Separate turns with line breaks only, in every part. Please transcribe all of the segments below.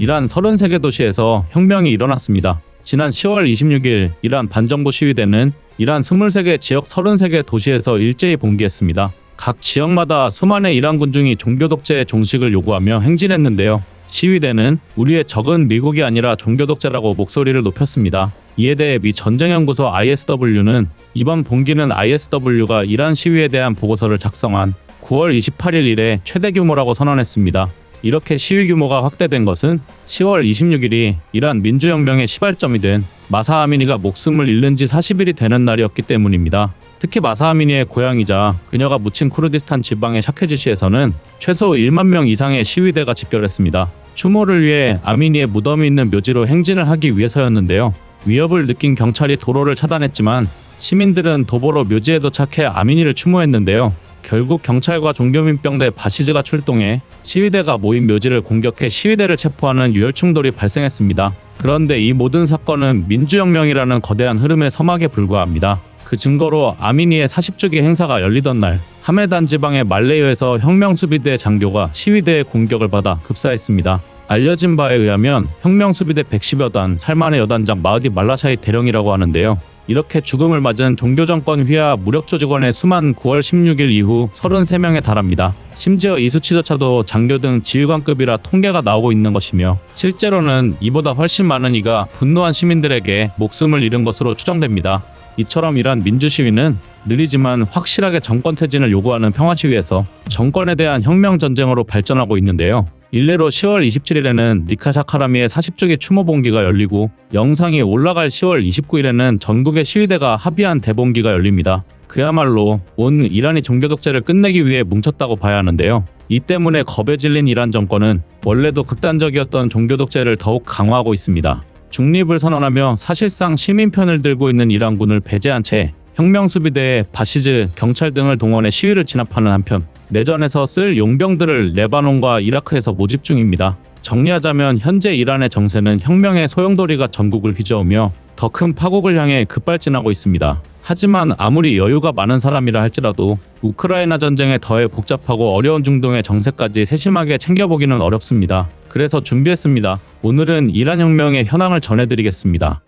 이란 33개 도시에서 혁명이 일어났습니다. 지난 10월 26일 이란 반정부 시위대는 이란 23개 지역 33개 도시에서 일제히 봉기했습니다. 각 지역마다 수만의 이란 군중이 종교 독재의 종식을 요구하며 행진했는데요. 시위대는 우리의 적은 미국이 아니라 종교 독재라고 목소리를 높였습니다. 이에 대해 미 전쟁연구소 ISW는 이번 봉기는 ISW가 이란 시위에 대한 보고서를 작성한 9월 28일 이래 최대 규모라고 선언했습니다. 이렇게 시위 규모가 확대된 것은 10월 26일이 이란 민주혁명의 시발점이 된 마사 아미니가 목숨을 잃는 지 40일이 되는 날이었기 때문입니다. 특히 마사 아미니의 고향이자 그녀가 묻힌 쿠르디스탄 지방의 샤케지시에서는 최소 1만 명 이상의 시위대가 집결했습니다. 추모를 위해 아미니의 무덤이 있는 묘지로 행진을 하기 위해서였는데요. 위협을 느낀 경찰이 도로를 차단했지만 시민들은 도보로 묘지에 도착해 아미니를 추모했는데요. 결국 경찰과 종교민병대 바시즈가 출동해 시위대가 모인 묘지를 공격해 시위대를 체포하는 유혈 충돌이 발생했습니다. 그런데 이 모든 사건은 민주혁명이라는 거대한 흐름의 서막에 불과합니다. 그 증거로 아미니의 40주기 행사가 열리던 날 하메단 지방의 말레이어에서 혁명수비대 장교가 시위대의 공격을 받아 급사했습니다. 알려진 바에 의하면 혁명수비대 110여 단 살만의 여단장 마흐디 말라샤이 대령이라고 하는데요. 이렇게 죽음을 맞은 종교정권 휘하 무력조직원의 수만 9월 16일 이후 33명에 달합니다. 심지어 이 수치조차도 장교 등 지휘관급이라 통계가 나오고 있는 것이며 실제로는 이보다 훨씬 많은 이가 분노한 시민들에게 목숨을 잃은 것으로 추정됩니다. 이처럼 이란 민주시위는 느리지만 확실하게 정권 퇴진을 요구하는 평화시위에서 정권에 대한 혁명 전쟁으로 발전하고 있는데요. 일례로 10월 27일에는 니카 샤카라미의 40주기 추모 봉기가 열리고 영상이 올라갈 10월 29일에는 전국의 시위대가 합의한 대봉기가 열립니다. 그야말로 온 이란이 종교 독재를 끝내기 위해 뭉쳤다고 봐야 하는데요. 이 때문에 겁에 질린 이란 정권은 원래도 극단적이었던 종교 독재를 더욱 강화하고 있습니다. 중립을 선언하며 사실상 시민 편을 들고 있는 이란군을 배제한 채 혁명수비대에 바시즈, 경찰 등을 동원해 시위를 진압하는 한편 내전에서 쓸 용병들을 레바논과 이라크에서 모집 중입니다. 정리하자면 현재 이란의 정세는 혁명의 소용돌이가 전국을 휘저으며 더 큰 파국을 향해 급발진하고 있습니다. 하지만 아무리 여유가 많은 사람이라 할지라도 우크라이나 전쟁에 더해 복잡하고 어려운 중동의 정세까지 세심하게 챙겨보기는 어렵습니다. 그래서 준비했습니다. 오늘은 이란 혁명의 현황을 전해드리겠습니다.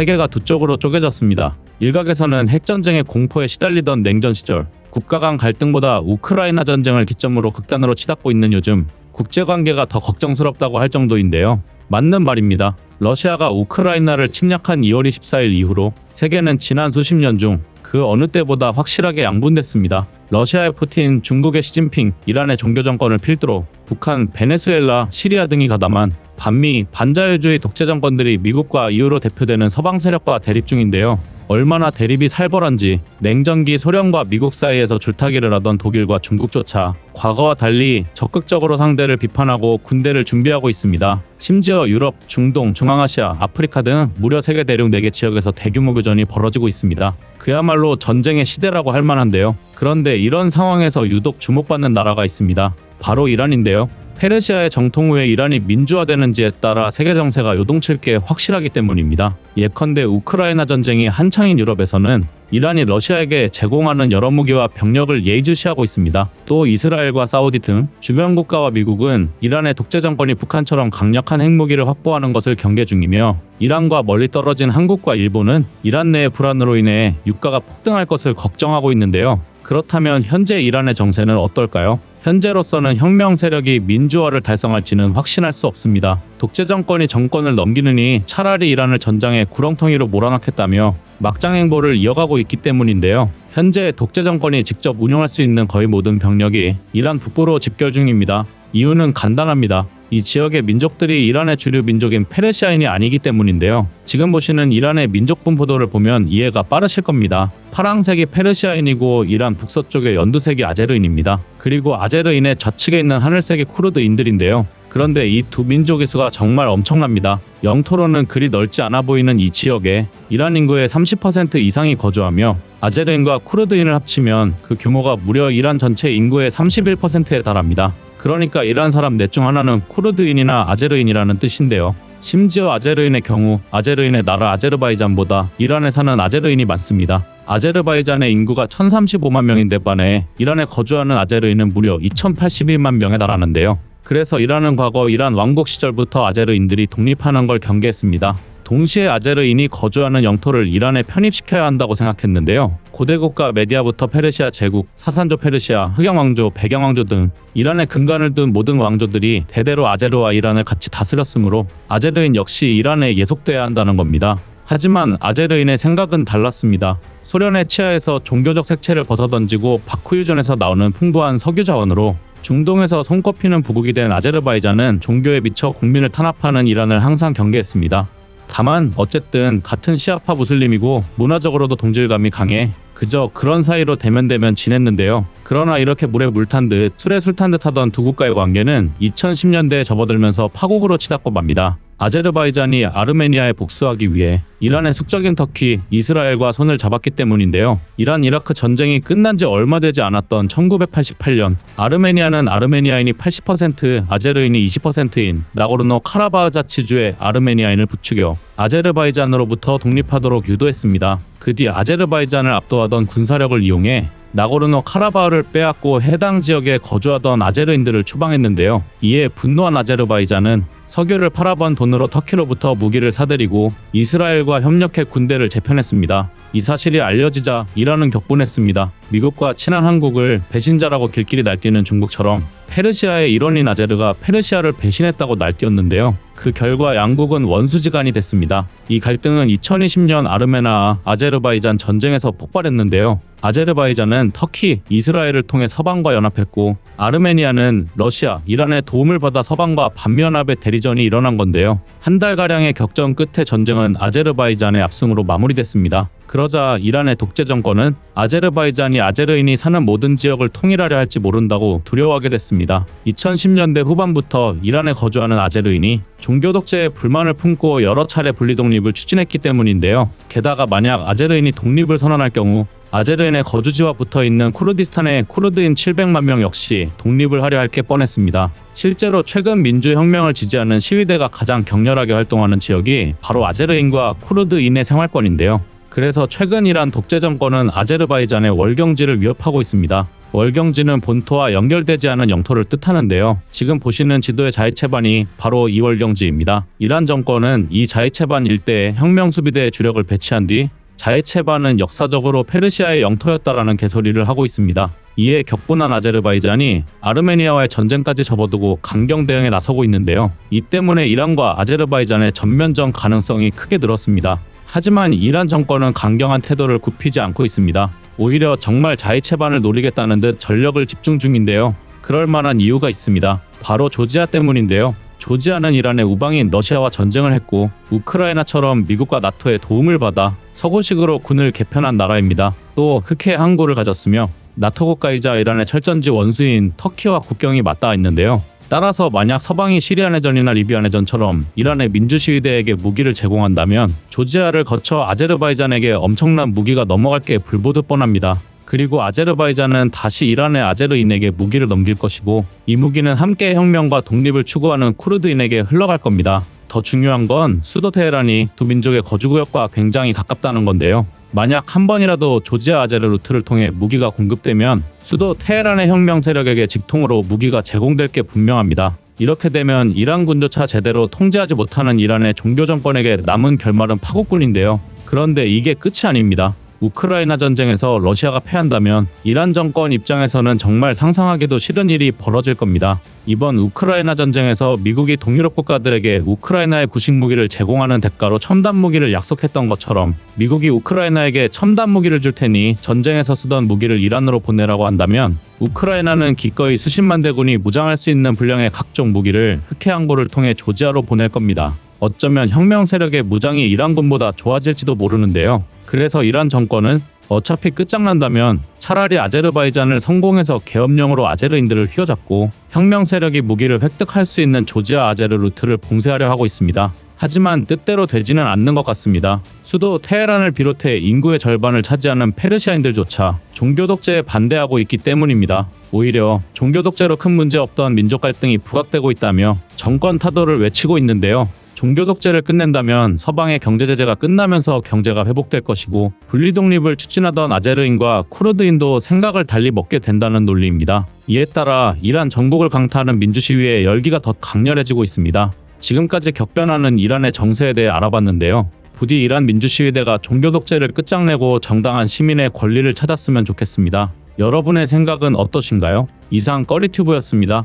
세계가 두 쪽으로 쪼개졌습니다. 일각에서는 핵전쟁의 공포에 시달리던 냉전 시절, 국가 간 갈등보다 우크라이나 전쟁을 기점으로 극단으로 치닫고 있는 요즘 국제관계가 더 걱정스럽다고 할 정도인데요. 맞는 말입니다. 러시아가 우크라이나를 침략한 2월 24일 이후로 세계는 지난 수십 년 중 그 어느 때보다 확실하게 양분됐습니다. 러시아의 푸틴, 중국의 시진핑, 이란의 종교 정권을 필두로 북한, 베네수엘라, 시리아 등이 가담한 반미, 반자유주의 독재 정권들이 미국과 이유로 대표되는 서방 세력과 대립 중인데요. 얼마나 대립이 살벌한지 냉전기 소련과 미국 사이에서 줄타기를 하던 독일과 중국조차 과거와 달리 적극적으로 상대를 비판하고 군대를 준비하고 있습니다. 심지어 유럽, 중동, 중앙아시아, 아프리카 등 무려 세계 대륙 4개 지역에서 대규모 교전이 벌어지고 있습니다. 그야말로 전쟁의 시대라고 할 만한데요. 그런데 이런 상황에서 유독 주목받는 나라가 있습니다. 바로 이란인데요. 페르시아의 정통 후에 이란이 민주화되는지에 따라 세계 정세가 요동칠 게 확실하기 때문입니다. 예컨대 우크라이나 전쟁이 한창인 유럽에서는 이란이 러시아에게 제공하는 여러 무기와 병력을 예의주시하고 있습니다. 또 이스라엘과 사우디 등 주변 국가와 미국은 이란의 독재 정권이 북한처럼 강력한 핵무기를 확보하는 것을 경계 중이며 이란과 멀리 떨어진 한국과 일본은 이란 내의 불안으로 인해 유가가 폭등할 것을 걱정하고 있는데요. 그렇다면 현재 이란의 정세는 어떨까요? 현재로서는 혁명 세력이 민주화를 달성할지는 확신할 수 없습니다. 독재 정권이 정권을 넘기느니 차라리 이란을 전장의 구렁텅이로 몰아넣겠다며 막장 행보를 이어가고 있기 때문인데요. 현재 독재 정권이 직접 운영할 수 있는 거의 모든 병력이 이란 북부로 집결 중입니다. 이유는 간단합니다. 이 지역의 민족들이 이란의 주류 민족인 페르시아인이 아니기 때문인데요. 지금 보시는 이란의 민족 분포도를 보면 이해가 빠르실 겁니다. 파랑색이 페르시아인이고 이란 북서쪽의 연두색이 아제르인입니다. 그리고 아제르인의 좌측에 있는 하늘색이 쿠르드인들인데요. 그런데 이 두 민족의 수가 정말 엄청납니다. 영토로는 그리 넓지 않아 보이는 이 지역에 이란 인구의 30% 이상이 거주하며 아제르인과 쿠르드인을 합치면 그 규모가 무려 이란 전체 인구의 31%에 달합니다. 그러니까 이란 사람 넷 중 하나는 쿠르드인이나 아제르인이라는 뜻인데요. 심지어 아제르인의 경우 아제르인의 나라 아제르바이잔보다 이란에 사는 아제르인이 많습니다. 아제르바이잔의 인구가 1035만 명인데 반해 이란에 거주하는 아제르인은 무려 2081만 명에 달하는데요. 그래서 이란은 과거 이란 왕국 시절부터 아제르인들이 독립하는 걸 경계했습니다. 동시에 아제르인이 거주하는 영토를 이란에 편입시켜야 한다고 생각했는데요. 고대 국가 메디아부터 페르시아 제국, 사산조 페르시아, 흑영왕조, 백영왕조 등 이란에 근간을 둔 모든 왕조들이 대대로 아제르와 이란을 같이 다스렸으므로 아제르인 역시 이란에 예속돼야 한다는 겁니다. 하지만 아제르인의 생각은 달랐습니다. 소련의 치하에서 종교적 색채를 벗어던지고 바쿠 유전에서 나오는 풍부한 석유 자원으로 중동에서 손꼽히는 부국이 된 아제르바이잔은 종교에 미쳐 국민을 탄압하는 이란을 항상 경계했습니다. 다만 어쨌든 같은 시아파 무슬림이고 문화적으로도 동질감이 강해 그저 그런 사이로 대면대면 지냈는데요. 그러나 이렇게 물에 물 탄 듯 술에 술 탄 듯 하던 두 국가의 관계는 2010년대에 접어들면서 파국으로 치닫고 맙니다. 아제르바이잔이 아르메니아에 복수하기 위해 이란의 숙적인 터키, 이스라엘과 손을 잡았기 때문인데요. 이란 이라크 전쟁이 끝난 지 얼마 되지 않았던 1988년 아르메니아는 아르메니아인이 80%, 아제르인이 20%인 나고르노 카라바자치주의 아르메니아인을 부추겨 아제르바이잔으로부터 독립하도록 유도했습니다. 그 뒤 아제르바이잔을 압도하던 군사력을 이용해 나고르노 카라바흐를 빼앗고 해당 지역에 거주하던 아제르인들을 추방했는데요. 이에 분노한 아제르바이잔은 석유를 팔아본 돈으로 터키로부터 무기를 사들이고 이스라엘과 협력해 군대를 재편했습니다. 이 사실이 알려지자 이란은 격분했습니다. 미국과 친한 한국을 배신자라고 길길이 날뛰는 중국처럼 페르시아의 일원인 아제르가 페르시아를 배신했다고 날뛰었는데요. 그 결과 양국은 원수지간이 됐습니다. 이 갈등은 2020년 아르메나 아제르바이잔 전쟁에서 폭발했는데요. 아제르바이잔은 터키, 이스라엘을 통해 서방과 연합했고 아르메니아는 러시아, 이란의 도움을 받아 서방과 반면합의 대리전이 일어난 건데요. 한 달가량의 격전 끝에 전쟁은 아제르바이잔의 압승으로 마무리됐습니다. 그러자 이란의 독재 정권은 아제르바이잔이 아제르인이 사는 모든 지역을 통일하려 할지 모른다고 두려워하게 됐습니다. 2010년대 후반부터 이란에 거주하는 아제르인이 종교 독재에 불만을 품고 여러 차례 분리 독립을 추진했기 때문인데요. 게다가 만약 아제르인이 독립을 선언할 경우 아제르인의 거주지와 붙어 있는 쿠르디스탄의 쿠르드인 700만 명 역시 독립을 하려 할 게 뻔했습니다. 실제로 최근 민주혁명을 지지하는 시위대가 가장 격렬하게 활동하는 지역이 바로 아제르인과 쿠르드인의 생활권인데요. 그래서 최근 이란 독재 정권은 아제르바이잔의 월경지를 위협하고 있습니다. 월경지는 본토와 연결되지 않은 영토를 뜻하는데요. 지금 보시는 지도의 자이체반이 바로 이 월경지입니다. 이란 정권은 이 자이체반 일대에 혁명수비대의 주력을 배치한 뒤 자이체반은 역사적으로 페르시아의 영토였다라는 개소리를 하고 있습니다. 이에 격분한 아제르바이잔이 아르메니아와의 전쟁까지 접어두고 강경 대응에 나서고 있는데요. 이 때문에 이란과 아제르바이잔의 전면전 가능성이 크게 늘었습니다. 하지만 이란 정권은 강경한 태도를 굽히지 않고 있습니다. 오히려 정말 자이체반을 노리겠다는 듯 전력을 집중 중인데요. 그럴 만한 이유가 있습니다. 바로 조지아 때문인데요. 조지아는 이란의 우방인 러시아와 전쟁을 했고 우크라이나처럼 미국과 나토의 도움을 받아 서구식으로 군을 개편한 나라입니다. 또 흑해 항구를 가졌으며 나토 국가이자 이란의 철전지 원수인 터키와 국경이 맞닿아 있는데요. 따라서 만약 서방이 시리아 내전이나 리비아 내전처럼 이란의 민주시위대에게 무기를 제공한다면 조지아를 거쳐 아제르바이잔에게 엄청난 무기가 넘어갈 게 불보듯 뻔합니다. 그리고 아제르바이잔은 다시 이란의 아제르인에게 무기를 넘길 것이고 이 무기는 함께 혁명과 독립을 추구하는 쿠르드인에게 흘러갈 겁니다. 더 중요한 건 수도 테헤란이 두 민족의 거주구역과 굉장히 가깝다는 건데요. 만약 한 번이라도 조지아 아제르 루트를 통해 무기가 공급되면 수도 테헤란의 혁명 세력에게 직통으로 무기가 제공될 게 분명합니다. 이렇게 되면 이란 군조차 제대로 통제하지 못하는 이란의 종교 정권에게 남은 결말은 파국군인데요. 그런데 이게 끝이 아닙니다. 우크라이나 전쟁에서 러시아가 패한다면 이란 정권 입장에서는 정말 상상하기도 싫은 일이 벌어질 겁니다. 이번 우크라이나 전쟁에서 미국이 동유럽 국가들에게 우크라이나의 구식 무기를 제공하는 대가로 첨단 무기를 약속했던 것처럼 미국이 우크라이나에게 첨단 무기를 줄 테니 전쟁에서 쓰던 무기를 이란으로 보내라고 한다면 우크라이나는 기꺼이 수십만 대군이 무장할 수 있는 분량의 각종 무기를 흑해 항구를 통해 조지아로 보낼 겁니다. 어쩌면 혁명 세력의 무장이 이란군보다 좋아질지도 모르는데요. 그래서 이란 정권은 어차피 끝장난다면 차라리 아제르바이잔을 성공해서 계엄령으로 아제르인들을 휘어잡고 혁명 세력이 무기를 획득할 수 있는 조지아 아제르 루트를 봉쇄하려 하고 있습니다. 하지만 뜻대로 되지는 않는 것 같습니다. 수도 테헤란을 비롯해 인구의 절반을 차지하는 페르시아인들조차 종교 독재에 반대하고 있기 때문입니다. 오히려 종교 독재로 큰 문제 없던 민족 갈등이 부각되고 있다며 정권 타도를 외치고 있는데요. 종교 독재를 끝낸다면 서방의 경제 제재가 끝나면서 경제가 회복될 것이고 분리 독립을 추진하던 아제르인과 쿠르드인도 생각을 달리 먹게 된다는 논리입니다. 이에 따라 이란 정복을 강타하는 민주 시위의 열기가 더 강렬해지고 있습니다. 지금까지 격변하는 이란의 정세에 대해 알아봤는데요. 부디 이란 민주시위대가 종교 독재를 끝장내고 정당한 시민의 권리를 찾았으면 좋겠습니다. 여러분의 생각은 어떠신가요? 이상 꺼리튜브였습니다.